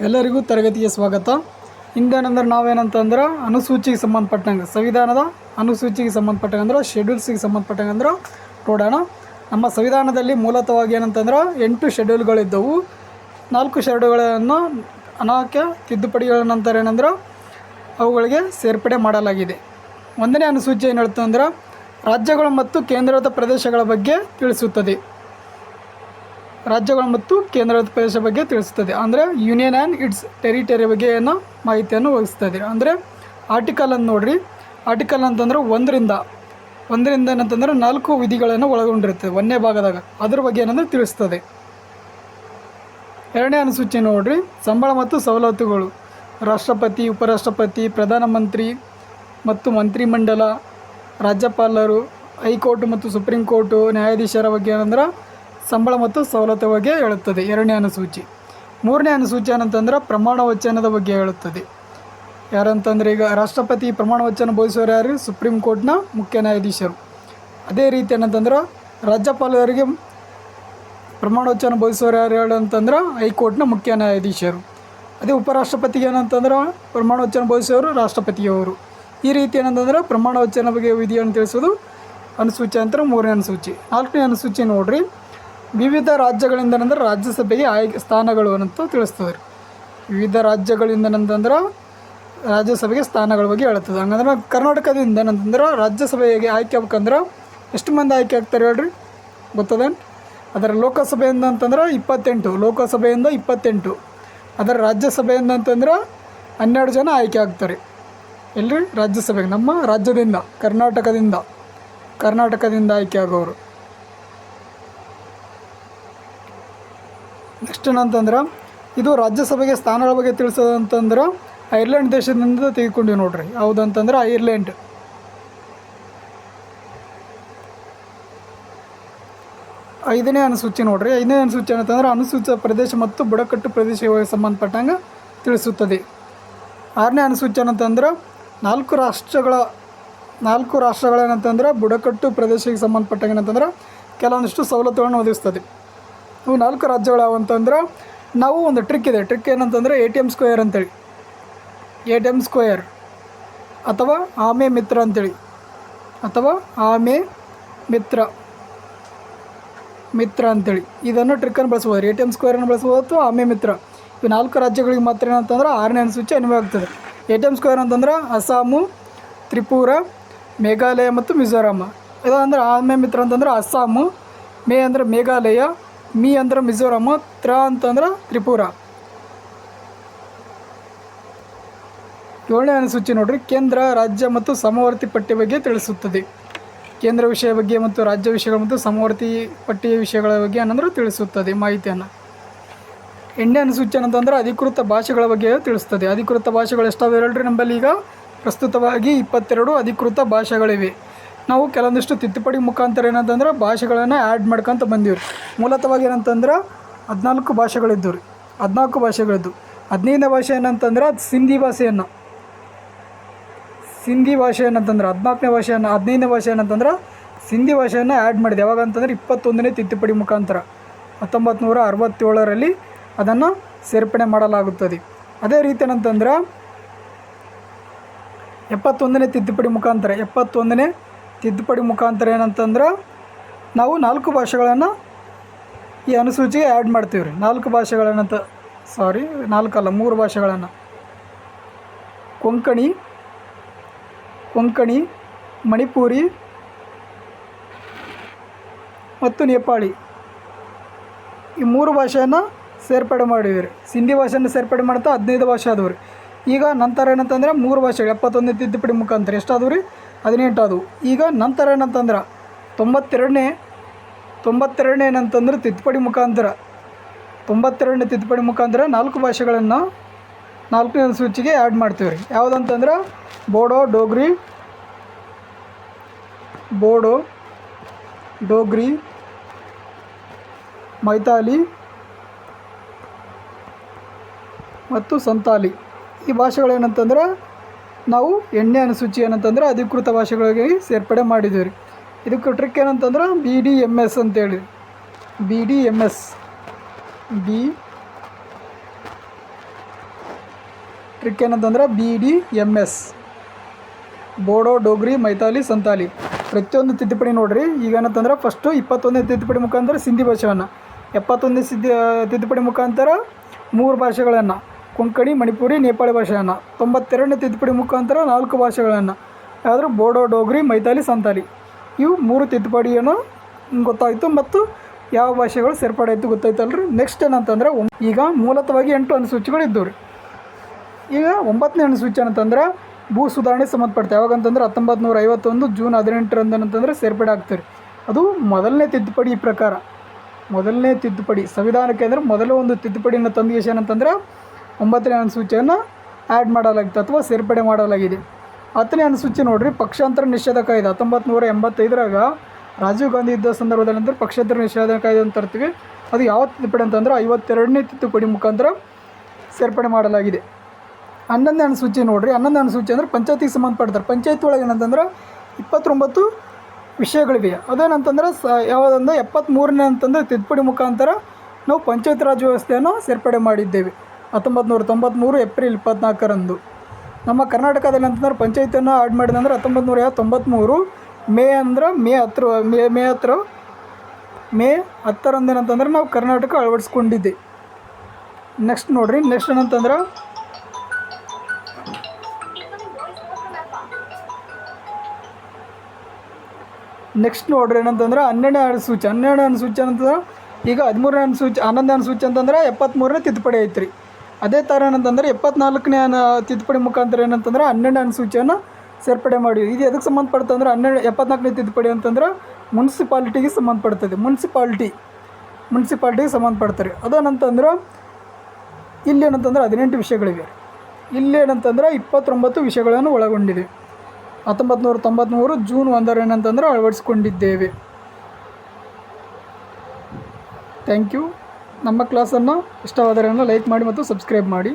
ಎಲ್ಲರಿಗೂ ತರಗತಿಗೆ ಸ್ವಾಗತ. ಇಂದೇನಂದ್ರೆ ನಾವೇನಂತಂದ್ರೆ ಅನುಸೂಚಿಗೆ ಸಂಬಂಧಪಟ್ಟಂಗೆ, ಸಂವಿಧಾನದ ಅನುಸೂಚಿಗೆ ಸಂಬಂಧಪಟ್ಟಂಗೆ ಅಂದ್ರೆ ಶೆಡ್ಯೂಲ್ಸಿಗೆ ಸಂಬಂಧಪಟ್ಟಂಗೆ ಅಂದ್ರೆ ನೋಡೋಣ. ನಮ್ಮ ಸಂವಿಧಾನದಲ್ಲಿ ಮೂಲತಃವಾಗಿ ಏನಂತಂದ್ರೆ ಎಂಟು ಶೆಡ್ಯೂಲ್ಗಳಿದ್ದವು ನಾಲ್ಕು ಶೆಡ್ಯೂಲ್ಗಳನ್ನು ಅನೇಕ ತಿದ್ದುಪಡಿಗಳ ನಂತರ ಏನಂದ್ರೆ ಅವುಗಳಿಗೆ ಸೇರ್ಪಡೆ ಮಾಡಲಾಗಿದೆ. ಒಂದನೇ ಅನುಸೂಚಿ ಏನು ಹೇಳ್ತಂದ್ರೆ, ರಾಜ್ಯಗಳು ಮತ್ತು ಕೇಂದ್ರದ ಪ್ರದೇಶಗಳ ಬಗ್ಗೆ ತಿಳಿಸುತ್ತದೆ. ರಾಜ್ಯಗಳು ಮತ್ತು ಕೇಂದ್ರಾಡಳಿತ ಪ್ರದೇಶ ಬಗ್ಗೆ ತಿಳಿಸುತ್ತದೆ ಅಂದರೆ ಯೂನಿಯನ್ ಆ್ಯಂಡ್ ಇಟ್ಸ್ ಟೆರಿಟರಿ ಬಗ್ಗೆ ಏನೋ ಮಾಹಿತಿಯನ್ನು ಒದಗಿಸ್ತದೆ. ಅಂದರೆ ಆರ್ಟಿಕಲ್ ಅನ್ನು ನೋಡ್ರಿ. ಆರ್ಟಿಕಲ್ ಅಂತಂದ್ರೆ ಒಂದರಿಂದ ಒಂದರಿಂದ ಏನಂತಂದ್ರೆ ನಾಲ್ಕು ವಿಧಿಗಳನ್ನು ಒಳಗೊಂಡಿರುತ್ತದೆ ಒಂದನೇ ಭಾಗದಾಗ. ಅದ್ರ ಬಗ್ಗೆ ಏನಂದ್ರೆ ತಿಳಿಸ್ತದೆ. ಎರಡನೇ ಅನುಸೂಚಿ ನೋಡ್ರಿ. ಸಂಬಳ ಮತ್ತು ಸವಲತ್ತುಗಳು. ರಾಷ್ಟ್ರಪತಿ, ಉಪರಾಷ್ಟ್ರಪತಿ, ಪ್ರಧಾನಮಂತ್ರಿ ಮತ್ತು ಮಂತ್ರಿಮಂಡಲ, ರಾಜ್ಯಪಾಲರು, ಹೈಕೋರ್ಟ್ ಮತ್ತು ಸುಪ್ರೀಂ ಕೋರ್ಟು, ನ್ಯಾಯಾಧೀಶರ ಬಗ್ಗೆ ಏನಂದ್ರೆ ಸಂಬಳ ಮತ್ತು ಸವಲತ್ತು ಬಗ್ಗೆ ಹೇಳುತ್ತದೆ. ಎರಡನೇ ಅನುಸೂಚಿ. ಮೂರನೇ ಅನುಸೂಚಿ ಏನಂತಂದ್ರೆ ಪ್ರಮಾಣ ವಚನದ ಬಗ್ಗೆ ಹೇಳುತ್ತದೆ. ಯಾರಂತಂದ್ರೆ ಈಗ ರಾಷ್ಟ್ರಪತಿ ಪ್ರಮಾಣ ವಚನ ಬೋಧಿಸೋರು ಯಾರು? ಸುಪ್ರೀಂ ಕೋರ್ಟ್ನ ಮುಖ್ಯ ನ್ಯಾಯಾಧೀಶರು. ಅದೇ ರೀತಿ ಏನಂತಂದ್ರೆ ರಾಜ್ಯಪಾಲರಿಗೆ ಪ್ರಮಾಣ ವಚನ ಬೋಧಿಸೋರು ಯಾರು ಹೇಳು ಅಂತಂದ್ರೆ ಹೈಕೋರ್ಟ್ನ ಮುಖ್ಯ ನ್ಯಾಯಾಧೀಶರು. ಅದೇ ಉಪರಾಷ್ಟ್ರಪತಿಗೆ ಏನಂತಂದ್ರೆ ಪ್ರಮಾಣ ವಚನ ಬೋಧಿಸೋರು ರಾಷ್ಟ್ರಪತಿಯವರು. ಈ ರೀತಿ ಏನಂತಂದ್ರೆ ಪ್ರಮಾಣ ವಚನ ಬಗ್ಗೆ ವಿಧಿಯನ್ನು ತಿಳಿಸೋದು ಅನುಸೂಚಿ ಅಂತ ಮೂರನೇ ಅನುಸೂಚಿ. ನಾಲ್ಕನೇ ಅನುಸೂಚಿ ನೋಡ್ರಿ. ವಿವಿಧ ರಾಜ್ಯಗಳಿಂದ ಅಂದ್ರೆ ರಾಜ್ಯಸಭೆಗೆ ಆಯ್ಕೆ ಸ್ಥಾನಗಳು ಅಂತ ತಿಳಿಸ್ತದೆ ರೀ. ವಿವಿಧ ರಾಜ್ಯಗಳಿಂದ ನಂತಂದ್ರೆ ರಾಜ್ಯಸಭೆಗೆ ಸ್ಥಾನಗಳ ಬಗ್ಗೆ ಹೇಳ್ತದೆ. ಹಂಗಂದ್ರೆ ಕರ್ನಾಟಕದಿಂದ ಏನಂತಂದ್ರೆ ರಾಜ್ಯಸಭೆಗೆ ಆಯ್ಕೆ ಆಗ್ಬೇಕಂದ್ರೆ ಎಷ್ಟು ಮಂದಿ ಆಯ್ಕೆ ಆಗ್ತಾರೆ ಹೇಳ್ರಿ? ಗೊತ್ತದೇನು ಅದರ ಲೋಕಸಭೆಯಿಂದ ಅಂತಂದ್ರೆ ಇಪ್ಪತ್ತೆಂಟು, ಲೋಕಸಭೆಯಿಂದ ಇಪ್ಪತ್ತೆಂಟು. ಅದರ ರಾಜ್ಯಸಭೆಯಿಂದ ಅಂತಂದ್ರೆ ಹನ್ನೆರಡು ಜನ ಆಯ್ಕೆ ಆಗ್ತಾರೆ. ಎಲ್ರಿ? ರಾಜ್ಯಸಭೆಗೆ ನಮ್ಮ ರಾಜ್ಯದಿಂದ, ಕರ್ನಾಟಕದಿಂದ ಕರ್ನಾಟಕದಿಂದ ಆಯ್ಕೆ ಆಗೋರು. ನೆಕ್ಸ್ಟ್ ಏನಂತಂದ್ರೆ, ಇದು ರಾಜ್ಯಸಭೆಗೆ ಸ್ಥಾನಗಳ ಬಗ್ಗೆ ತಿಳಿಸೋದಂತಂದ್ರೆ ಐರ್ಲೆಂಡ್ ದೇಶದಿಂದ ತೆಗೆದುಕೊಂಡಿವಿ ನೋಡ್ರಿ. ಯಾವುದಂತಂದ್ರೆ ಐರ್ಲೆಂಡ್. ಐದನೇ ಅನುಸೂಚಿ ನೋಡ್ರಿ. ಐದನೇ ಅನುಸೂಚಿ ಏನಂತಂದ್ರೆ ಅನುಸೂಚಿತ ಪ್ರದೇಶ ಮತ್ತು ಬುಡಕಟ್ಟು ಪ್ರದೇಶಗಳಿಗೆ ಸಂಬಂಧಪಟ್ಟಂಗೆ ತಿಳಿಸುತ್ತದೆ. ಆರನೇ ಅನುಸೂಚಿ ಏನಂತಂದ್ರೆ, ನಾಲ್ಕು ರಾಷ್ಟ್ರಗಳ, ನಾಲ್ಕು ರಾಷ್ಟ್ರಗಳೇನಂತಂದ್ರೆ, ಬುಡಕಟ್ಟು ಪ್ರದೇಶಕ್ಕೆ ಸಂಬಂಧಪಟ್ಟಂಗೆ ಏನಂತಂದ್ರೆ, ಕೆಲವೊಂದಿಷ್ಟು ಸವಲತ್ತುಗಳನ್ನು ಒದಗಿಸ್ತದೆ. ಇವು ನಾಲ್ಕು ರಾಜ್ಯಗಳು ಯಾವು ಅಂತಂದ್ರೆ ನಾವು ಒಂದು ಟ್ರಿಕ್ ಇದೆ. ಟ್ರಿಕ್ ಏನಂತಂದರೆ ಎ ಟಿ ಎಂ ಸ್ಕ್ವೇರ್ ಅಂತೇಳಿ. ಎ ಟಿ ಎಂ ಸ್ಕ್ವೇರ್ ಅಥವಾ ಆಮೆ ಮಿತ್ರ ಅಂತೇಳಿ. ಅಥವಾ ಆಮೆ ಮಿತ್ರ ಮಿತ್ರ ಅಂತೇಳಿ. ಇದನ್ನು ಟ್ರಿಕ್ಕನ್ನು ಬಳಸ್ಬೋದು. ಎ ಟಿ ಎಂ ಸ್ಕ್ವೇರನ್ನು ಬಳಸ್ಬೋದು ಅಥವಾ ಆಮೆ ಮಿತ್ರ. ಇವು ನಾಲ್ಕು ರಾಜ್ಯಗಳಿಗೆ ಮಾತ್ರ ಏನಂತಂದ್ರೆ ಆರನೇ ಅನುಸೂಚಿ ಅನ್ವಯ ಆಗ್ತದೆ. ಎ ಟಿ ಎಂ ಸ್ಕ್ವೇರ್ ಅಂತಂದ್ರೆ ಅಸ್ಸಾಮು ತ್ರಿಪುರ, ಮೇಘಾಲಯ ಮತ್ತು ಮಿಜೋರಾಮ ಇದಂದ್ರೆ ಆಮೆ ಮಿತ್ರ ಅಂತಂದ್ರೆ ಅಸ್ಸಾಮು ಮೇ ಅಂದ್ರೆ ಮೇಘಾಲಯ ಮೀ ಅಂದ್ರೆ ಮಿಜೋರಾಮ್, ತ್ರ ಅಂತಂದ್ರೆ ತ್ರಿಪುರ. ಏಳನೇ ಅನುಸೂಚಿ ನೋಡ್ರಿ, ಕೇಂದ್ರ, ರಾಜ್ಯ ಮತ್ತು ಸಮವರ್ತಿ ಪಟ್ಟಿ ಬಗ್ಗೆ ತಿಳಿಸುತ್ತದೆ. ಕೇಂದ್ರ ವಿಷಯ ಬಗ್ಗೆ ಮತ್ತು ರಾಜ್ಯ ವಿಷಯಗಳು ಮತ್ತು ಸಮವರ್ತಿ ಪಟ್ಟಿಯ ವಿಷಯಗಳ ಬಗ್ಗೆ ಏನಂದ್ರೆ ತಿಳಿಸುತ್ತದೆ ಮಾಹಿತಿಯನ್ನು. ಎಣ್ಣೆ ಅನುಸೂಚಿ ಅಂತಂದ್ರೆ ಅಧಿಕೃತ ಭಾಷೆಗಳ ಬಗ್ಗೆ ತಿಳಿಸ್ತದೆ. ಅಧಿಕೃತ ಭಾಷೆಗಳು ಎಷ್ಟಾವೆ ಹೇಳ್ರಿ ನಂಬಲ್ಲಿ ಈಗ? ಪ್ರಸ್ತುತವಾಗಿ ಇಪ್ಪತ್ತೆರಡು ಅಧಿಕೃತ ಭಾಷೆಗಳಿವೆ. ನಾವು ಕೆಲವೊಂದಿಷ್ಟು ತಿದ್ದುಪಡಿ ಮುಖಾಂತರ ಏನಂತಂದ್ರೆ ಭಾಷೆಗಳನ್ನು ಆ್ಯಡ್ ಮಾಡ್ಕೊಂತ ಬಂದೀವಿ ಮೂಲತವಾಗಿ ಏನಂತಂದ್ರೆ ಹದಿನಾಲ್ಕು ಭಾಷೆಗಳಿದ್ದವು ರೀ. ಹದಿನಾಲ್ಕು ಭಾಷೆಗಳಿದ್ದು ಹದಿನೈದನೇ ಭಾಷೆ ಏನಂತಂದ್ರೆ ಅದು ಸಿಂಧಿ ಭಾಷೆಯನ್ನು. ಸಿಂಧಿ ಭಾಷೆ ಏನಂತಂದ್ರೆ ಹದಿನಾಲ್ಕನೇ ಭಾಷೆಯನ್ನು ಹದಿನೈದನೇ ಭಾಷೆ ಏನಂತಂದ್ರೆ ಸಿಂಧಿ ಭಾಷೆಯನ್ನು ಆ್ಯಡ್ ಮಾಡಿದೆ. ಯಾವಾಗ ಅಂತಂದ್ರೆ ಇಪ್ಪತ್ತೊಂದನೇ ತಿದ್ದುಪಡಿ ಮುಖಾಂತರ. ಹತ್ತೊಂಬತ್ತು ನೂರ ಅರವತ್ತೇಳರಲ್ಲಿ ಅದನ್ನು ಸೇರ್ಪಡೆ ಮಾಡಲಾಗುತ್ತದೆ. ಅದೇ ರೀತಿ ಏನಂತಂದ್ರೆ ಎಪ್ಪತ್ತೊಂದನೇ ತಿದ್ದುಪಡಿ ಮುಖಾಂತರ, ಎಪ್ಪತ್ತೊಂದನೇ ತಿದ್ದುಪಡಿ ಮುಖಾಂತರ ಏನಂತಂದ್ರೆ ನಾವು ನಾಲ್ಕು ಭಾಷೆಗಳನ್ನು ಈ ಅನುಸೂಚಿಗೆ ಆ್ಯಡ್ ಮಾಡ್ತೀವಿ ರೀ. ನಾಲ್ಕು ಭಾಷೆಗಳನ್ನಂತ ಸಾರಿ ನಾಲ್ಕಲ್ಲ ಮೂರು ಭಾಷೆಗಳನ್ನು. ಕೊಂಕಣಿ ಕೊಂಕಣಿ, ಮಣಿಪುರಿ ಮತ್ತು ನೇಪಾಳಿ. ಈ ಮೂರು ಭಾಷೆಯನ್ನು ಸೇರ್ಪಡೆ ಮಾಡಿವಿ ರೀ. ಸಿಂಧಿ ಭಾಷೆಯನ್ನು ಸೇರ್ಪಡೆ ಮಾಡ್ತಾ ಹದಿನೈದು ಭಾಷೆ ಆದವು ರೀ. ಈಗ ನಂತರ ಏನಂತಂದ್ರೆ ಮೂರು ಭಾಷೆಗಳು, ಎಪ್ಪತ್ತೊಂದನೇ ತಿದ್ದುಪಡಿ ಮುಖಾಂತರ ಎಷ್ಟಾದವು ರೀ? ಹದಿನೆಂಟು ಆದವು ಈಗ ನಂತರ ಏನಂತಂದ್ರೆ ತೊಂಬತ್ತೆರಡನೇ ತೊಂಬತ್ತೆರಡನೇ ಏನಂತಂದ್ರೆ ತಿದ್ದುಪಡಿ ಮುಖಾಂತರ, ತೊಂಬತ್ತೆರಡನೇ ತಿದ್ದುಪಡಿ ಮುಖಾಂತರ ನಾಲ್ಕು ಭಾಷೆಗಳನ್ನು ನಾಲ್ಕನೇ ಅನುಸೂಚಿಗೆ ಆ್ಯಡ್ ಮಾಡ್ತೀವಿ ರೀ. ಯಾವುದಂತಂದ್ರೆ ಬೋಡೋ, ಡೋಗ್ರಿ ಬೋಡೋ, ಡೋಗ್ರಿ ಮೈತಾಲಿ ಮತ್ತು ಸಂತಾಲಿ ಈ ಭಾಷೆಗಳೇನಂತಂದ್ರೆ ನಾವು ಎಣ್ಣೆ ಅನುಸೂಚಿ ಏನಂತಂದ್ರೆ ಅಧಿಕೃತ ಭಾಷೆಗಳಿಗೆ ಸೇರ್ಪಡೆ ಮಾಡಿದ್ದೀವಿ ರೀ ಇದಕ್ಕೆ ಟ್ರಿಕ್ ಏನಂತಂದ್ರೆ ಬಿ ಡಿ ಎಂ ಎಸ್ ಅಂತೇಳಿ. B D M S B trick ಏನಂತಂದ್ರೆ B D M S Bodo, Dogri Maithili Santali ಪ್ರತಿಯೊಂದು ತಿದ್ದುಪಡಿ ನೋಡ್ರಿ. ಈಗ ಏನಂತಂದ್ರೆ ಫಸ್ಟು ಇಪ್ಪತ್ತೊಂದನೇ ತಿದ್ದುಪಡಿ ಮುಖಾಂತರ ಸಿಂಧಿ ಭಾಷೆಯನ್ನು. ಎಪ್ಪತ್ತೊಂದನೇ ಸಿದ್ಧಿ, ತಿದ್ದುಪಡಿ ಮುಖಾಂತರ ಮೂರು ಭಾಷೆಗಳನ್ನು. ಕೊಂಕಣಿ, ಮಣಿಪುರಿ, ನೇಪಾಳಿ ಭಾಷೆಯನ್ನು. ತೊಂಬತ್ತೆರಡನೇ ತಿದ್ದುಪಡಿ ಮುಖಾಂತರ ನಾಲ್ಕು ಭಾಷೆಗಳನ್ನು. ಆದರೂ ಬೋಡೋ, ಡೋಗ್ರಿ, ಮೈಥಾಲಿ ಸಂತಾಲಿ ಇವು ಮೂರು ತಿದ್ದುಪಡಿಯನ್ನು ಗೊತ್ತಾಯಿತು ಮತ್ತು ಯಾವ ಭಾಷೆಗಳು ಸೇರ್ಪಡೆ ಆಯಿತು ಗೊತ್ತಾಯ್ತಲ್ರಿ? ನೆಕ್ಸ್ಟ್ ಏನಂತಂದ್ರೆ ಈಗ ಮೂಲತವಾಗಿ ಎಂಟು ಅನುಸೂಚಿಗಳು ಇದ್ದವು ರೀ ಈಗ ಒಂಬತ್ತನೇ ಅನುಸೂಚಿ ಅಂತಂದ್ರೆ ಭೂ ಸುಧಾರಣೆ ಸಂಬಂಧಪಡ್ತೆ. ಯಾವಾಗಂತಂದ್ರೆ ಹತ್ತೊಂಬತ್ತು ನೂರ ಐವತ್ತೊಂದು ಜೂನ್ ಹದಿನೆಂಟರಂದು ಅಂತಂದ್ರೆ ಸೇರ್ಪಡೆ ಆಗ್ತಾರೆ ಅದು ಮೊದಲನೇ ತಿದ್ದುಪಡಿ ಪ್ರಕಾರ. ಮೊದಲನೇ ತಿದ್ದುಪಡಿ. ಸಂವಿಧಾನಕ್ಕೆ ಅಂದರೆ ಮೊದಲ ಒಂದು ತಿದ್ದುಪಡಿಯನ್ನು ತಂದು ಏನಂತಂದ್ರೆ ಒಂಬತ್ತನೇ ಅನುಸೂಚಿಯನ್ನು ಆ್ಯಡ್ ಮಾಡಲಾಗಿತ್ತು ಅಥವಾ ಸೇರ್ಪಡೆ ಮಾಡಲಾಗಿದೆ. ಹತ್ತನೇ ಅನುಸೂಚಿ ನೋಡ್ರಿ, ಪಕ್ಷಾಂತರ ನಿಷೇಧ ಕಾಯ್ದೆ. ಹತ್ತೊಂಬತ್ತು ನೂರ ಎಂಬತ್ತೈದರಾಗ ರಾಜೀವ್ ಗಾಂಧಿ ಇದ್ದ ಸಂದರ್ಭದಲ್ಲಿ ಅಂದರೆ ಪಕ್ಷಾಂತರ ನಿಷೇಧ ಕಾಯ್ದೆ ಅಂತ ತರ್ತೀವಿ ಅದು ಯಾವ ತಿದ್ದುಪಡಿ ಅಂತಂದರೆ ಐವತ್ತೆರಡನೇ ತಿದ್ದುಪಡಿ ಮುಖಾಂತರ ಸೇರ್ಪಡೆ ಮಾಡಲಾಗಿದೆ. ಹನ್ನೊಂದನೇ ಅನುಸೂಚಿ ನೋಡ್ರಿ, ಹನ್ನೊಂದನೇ ಅನುಸೂಚಿ ಅಂದ್ರೆ ಪಂಚಾಯತಿಗೆ ಸಂಬಂಧಪಡ್ತಾರೆ ಪಂಚಾಯತ್ ಒಳಗೆ ಏನಂತಂದ್ರೆ ಇಪ್ಪತ್ತೊಂಬತ್ತು ವಿಷಯಗಳಿವೆ. ಅದೇನಂತಂದ್ರೆ ಸ, ಯಾವುದಂದ್ರೆ ಎಪ್ಪತ್ತ್ಮೂರನೇ ಅಂತಂದ್ರೆ ತಿದ್ದುಪಡಿ ಮುಖಾಂತರ ನಾವು ಪಂಚಾಯತ್ ರಾಜ್ ವ್ಯವಸ್ಥೆಯನ್ನು ಸೇರ್ಪಡೆ ಮಾಡಿದ್ದೇವೆ. ಹತ್ತೊಂಬತ್ತು ನೂರ ತೊಂಬತ್ತ್ಮೂರು ಏಪ್ರಿಲ್ ಇಪ್ಪತ್ನಾಲ್ಕರಂದು. ನಮ್ಮ ಕರ್ನಾಟಕದಲ್ಲಿ ಅಂತಂದ್ರೆ ಪಂಚಾಯತಿಯನ್ನು ಆಡ್ ಮಾಡಿದಂದ್ರೆ ಹತ್ತೊಂಬತ್ತು ನೂರ ತೊಂಬತ್ತ್ಮೂರು ಮೇ ಅಂದ್ರೆ ಮೇ ಹತ್ರ ಮೇ ಮೇ ಹತ್ರ ಮೇ ಹತ್ತರಂದು ಏನಂತಂದ್ರೆ ನಾವು ಕರ್ನಾಟಕ ಅಳವಡಿಸ್ಕೊಂಡಿದ್ದೆ. ನೆಕ್ಸ್ಟ್ ನೋಡ್ರಿ ನೆಕ್ಸ್ಟ್ ಏನಂತಂದ್ರೆ ನೆಕ್ಸ್ಟ್ ನೋಡ್ರಿ ಏನಂತಂದ್ರೆ ಹನ್ನೆರಡನೇ ಅನುಸೂಚಿ ಹನ್ನೆರಡನೇ ಅನುಸೂಚಿ ಅಂತಂದ್ರೆ ಈಗ ಹದಿಮೂರನೇ ಅನುಸೂಚಿ, ಹನ್ನೊಂದನೇ ಅನುಸೂಚಿ ಅಂತಂದ್ರೆ ಎಪ್ಪತ್ತ್ಮೂರನೇ ತಿದ್ದುಪಡಿ ಐತ್ರಿ. ಅದೇ ಥರ ಏನಂತಂದರೆ ಎಪ್ಪತ್ನಾಲ್ಕನೇ ತಿದ್ದುಪಡಿ ಮುಖಾಂತರ ಏನಂತಂದ್ರೆ ಹನ್ನೆರಡು ಅನುಸೂಚಿಯನ್ನು ಸೇರ್ಪಡೆ ಮಾಡಿ ಇದು ಎದಕ್ಕೆ ಸಂಬಂಧಪಡ್ತಂದ್ರೆ ಹನ್ನೆರಡು ಎಪ್ಪತ್ನಾಲ್ಕನೇ ತಿದ್ದುಪಡಿ ಅಂತಂದ್ರೆ ಮುನ್ಸಿಪಾಲಿಟಿಗೆ ಸಂಬಂಧಪಡ್ತದೆ. ಮುನ್ಸಿಪಾಲ್ಟಿ, ಮುನ್ಸಿಪಾಲ್ಟಿಗೆ ಸಂಬಂಧಪಡ್ತಾರೆ. ಅದೇನಂತಂದ್ರೆ ಇಲ್ಲಿ ಏನಂತಂದ್ರೆ ಹದಿನೆಂಟು ವಿಷಯಗಳಿವೆ. ಇಲ್ಲಿ ಏನಂತಂದ್ರೆ ಇಪ್ಪತ್ತೊಂಬತ್ತು ವಿಷಯಗಳನ್ನು ಒಳಗೊಂಡಿದೆ. ಹತ್ತೊಂಬತ್ತು ನೂರ ತೊಂಬತ್ತ್ಮೂರು ಜೂನ್ ಒಂದರ ಏನಂತಂದ್ರೆ ಅಳವಡಿಸ್ಕೊಂಡಿದ್ದೇವೆ. Thank you. ನಮ್ಮ ಕ್ಲಾಸನ್ನು ಇಷ್ಟವಾದರೆ ಲೈಕ್ ಮಾಡಿ ಮತ್ತು ಸಬ್ಸ್ಕ್ರೈಬ್ ಮಾಡಿ.